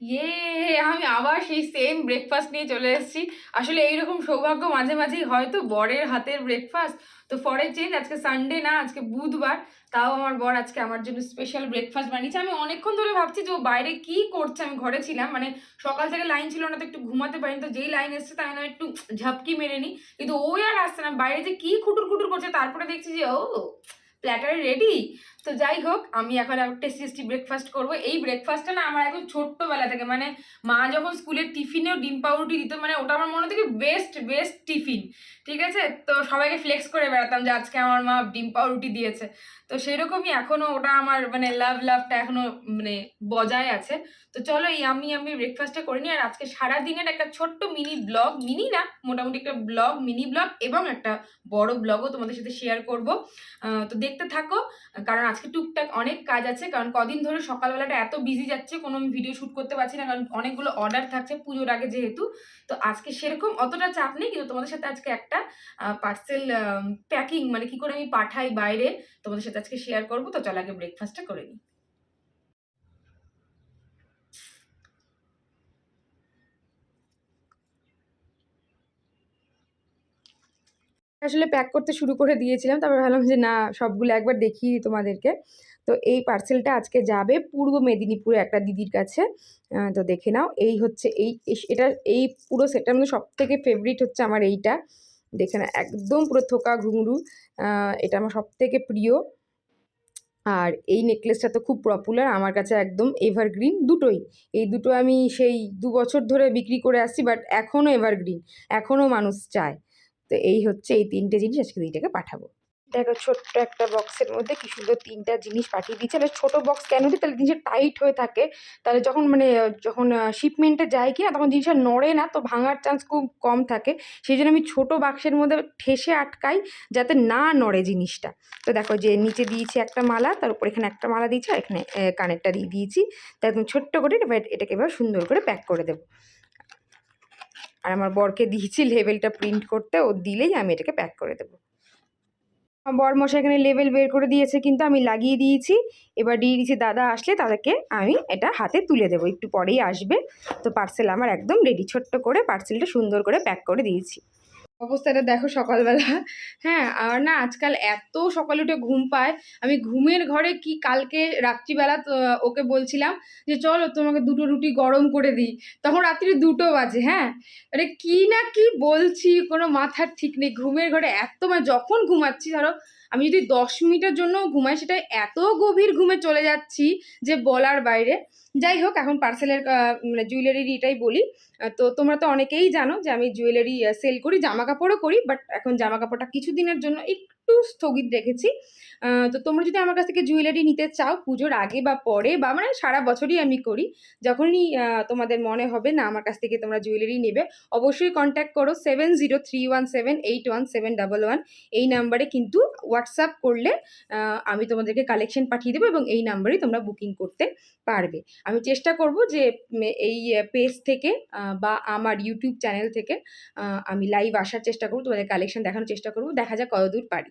ইয়ে আমি আবার সেই সেম ব্রেকফাস্ট নিয়ে চলে এসেছি। আসলে এইরকম সৌভাগ্য মাঝে মাঝেই হয়তো বরের হাতের ব্রেকফাস্ট তো ফরে চেঞ্জ আজকে সানডে না, আজকে বুধবার। তাও আমার বর আজকে আমার জন্য স্পেশাল ব্রেকফাস্ট বানিয়েছে। আমি অনেকক্ষণ ধরে ভাবছি যে ও বাইরে কি করছে, আমি ঘরে ছিলাম। মানে সকাল থেকে লাইন ছিল না, তো একটু ঘুমাতে পারিনি। তো যেই লাইন এসছে, তাই আমি একটু ঝাপকি মেরে নিই। কিন্তু ও আর আসছে না। বাইরে যে কি খুটুর খুটুর করছে, তারপরে দেখছি যে, ও প্ল্যাটারে রেডি তো যাই হোক, আমি এখন টেস্টি টেস্টি ব্রেকফাস্ট করব। এই ব্রেকফাস্টটা না আমার একদম ছোট্টবেলা থেকে মানে মা যখন স্কুলের টিফিনেও ডিম পাউরুটি দিত মানে ওটা আমার মনে থেকে বেস্ট বেস্ট টিফিন। ঠিক আছে? তো সবাইকে ফ্লেক্স করে বেড়াতাম যে আজকে আমার মা ডিম পাউরুটি দিয়েছে। তো সেরকমই এখনও ওটা আমার মানে লাভ লাভটা এখনও মানে বজায় আছে। তো চলো এই আমি আমি ব্রেকফাস্টটা করে নিই, আর আজকে সারা দিনের একটা ছোট্ট মিনি ব্লগ মিনি না, মোটামুটি একটা ব্লগ মিনি ব্লগ এবং একটা বড় ব্লগও তোমাদের সাথে শেয়ার করব। তো দেখতে থাকো। কারণ আজকে টুকটাক অনেক কাজ আছে। কারণ কদিন ধরে সকালবেলাটা এত বিজি যাচ্ছে, কোনো আমি ভিডিও শ্যুট করতে পারছি না। কারণ অনেকগুলো অর্ডার থাকছে পুজোর আগে যেহেতু। তো আজকে সেরকম অতটা চাপ নেই। কিন্তু তোমাদের সাথে আজকে একটা পার্সেল প্যাকিং মানে কি করে আমি পাঠাই বাইরে, তোমাদের সাথে আজকে শেয়ার করব। তো চল আগে ব্রেকফাস্টটা করে নিই। আসলে প্যাক করতে শুরু করে দিয়েছিলাম। তারপর ভাবলাম যে, না, সবগুলো একবার দেখিয়ে তোমাদেরকে। তো এই পার্সেলটা আজকে যাবে পূর্ব মেদিনীপুরে একটা দিদির কাছে। তো দেখে নাও, এই হচ্ছে এই এটা, এই পুরো সেটার মধ্যে সব থেকে ফেভারিট হচ্ছে আমার এইটা। দেখে না একদম পুরো থোকা ঘুঙরু এটা আমার সব থেকে প্রিয়। আর এই নেকলেসটা তো খুব পপুলার আমার কাছে একদম এভারগ্রিন দুটোই। এই দুটো আমি সেই দু বছর ধরে বিক্রি করে আসছি বাট এখনও এভারগ্রিন এখনও মানুষ চায়। তো এই হচ্ছে এই তিনটে জিনিস, আজকে দিদিটাকে পাঠাবো। দেখো ছোট্ট একটা বক্সের মধ্যে কি সুন্দর তিনটা জিনিস পাঠিয়ে দিচ্ছে তাহলে ছোটো বক্স কেন দিই? তাহলে জিনিসটা টাইট হয়ে থাকে। তাহলে যখন মানে যখন শিপমেন্টে যায় কি না তখন জিনিসটা নড়ে না, তো ভাঙার চান্স খুব কম থাকে। সেই জন্য আমি ছোটো বাক্সের মধ্যে ঠেসে আটকাই, যাতে না নড়ে জিনিসটা। তো দেখো যে নিচে দিয়েছি একটা মালা, তার উপর এখানে একটা মালা দিয়েছি, আর এখানে কানেরটা দিয়ে দিয়েছি। তো একদম ছোট্ট করে এটাকে এবার সুন্দর করে প্যাক করে দেবো। আর আমার বরকে দিয়েছি লেবেলটা প্রিন্ট করতে, ও দিলেই আমি এটাকে প্যাক করে দেবো। বর মশাই এখানে লেবেল বের করে দিয়েছে, কিন্তু আমি লাগিয়ে দিয়েছি। এবার দিয়ে দিয়েছি, দাদা আসলে তাদেরকে আমি এটা হাতে তুলে দেবো, একটু পরেই আসবে। তো পার্সেল আমার একদম রেডি ছোট্ট করে পার্সেলটা সুন্দর করে প্যাক করে দিয়েছি। অবস্থাটা দেখো সকালবেলা। হ্যাঁ আর না আজকাল এত সকালে উঠে ঘুম পায়। আমি ঘুমের ঘরে কি কালকে রাত্রিবেলা ওকে বলছিলাম যে, চলো তোমাকে দুটো রুটি গরম করে দিই। তখন রাত্রি দুটো বাজে হ্যাঁ। আরে কি না কি বলছি, কোনো মাথার ঠিক নেই। ঘুমের ঘরে এত মানে যখন ঘুমাচ্ছি ধরো আমি যদি দশ মিনিটের জন্য ঘুমাই, সেটা এত গভীর ঘুমে চলে যাচ্ছি যে বলার বাইরে। যাই হোক, এখন পার্সেলের মানে জুয়েলারির এটাই বলি। তো তোমরা তো অনেকেই জানো যে আমি জুয়েলারি সেল করি জামা কাপড়ও করি বাট এখন জামা কাপড়টা কিছুদিনের জন্য একটু স্থগিত রেখেছি। তো তোমরা যদি আমার কাছ থেকে জুয়েলারি নিতে চাও পুজোর আগে বা পরে বা মানে সারা বছরই আমি করি, যখনই তোমাদের মনে হবে না আমার কাছ থেকে তোমরা জুয়েলারি নেবে, অবশ্যই কন্ট্যাক্ট করো seven zero three one seven eight one seven double one এই নাম্বারে কিন্তু হোয়াটসঅ্যাপ করলে আমি তোমাদেরকে কালেকশন পাঠিয়ে দেবো এবং এই নাম্বারেই তোমরা বুকিং করতে পারবে। আমি চেষ্টা করব যে এই পেজ থেকে বা আমার ইউটিউব চ্যানেল থেকে আমি লাইভ আসার চেষ্টা করব, তোমাদের কালেকশন দেখানোর চেষ্টা করব, দেখা যাক কতদূর পারি।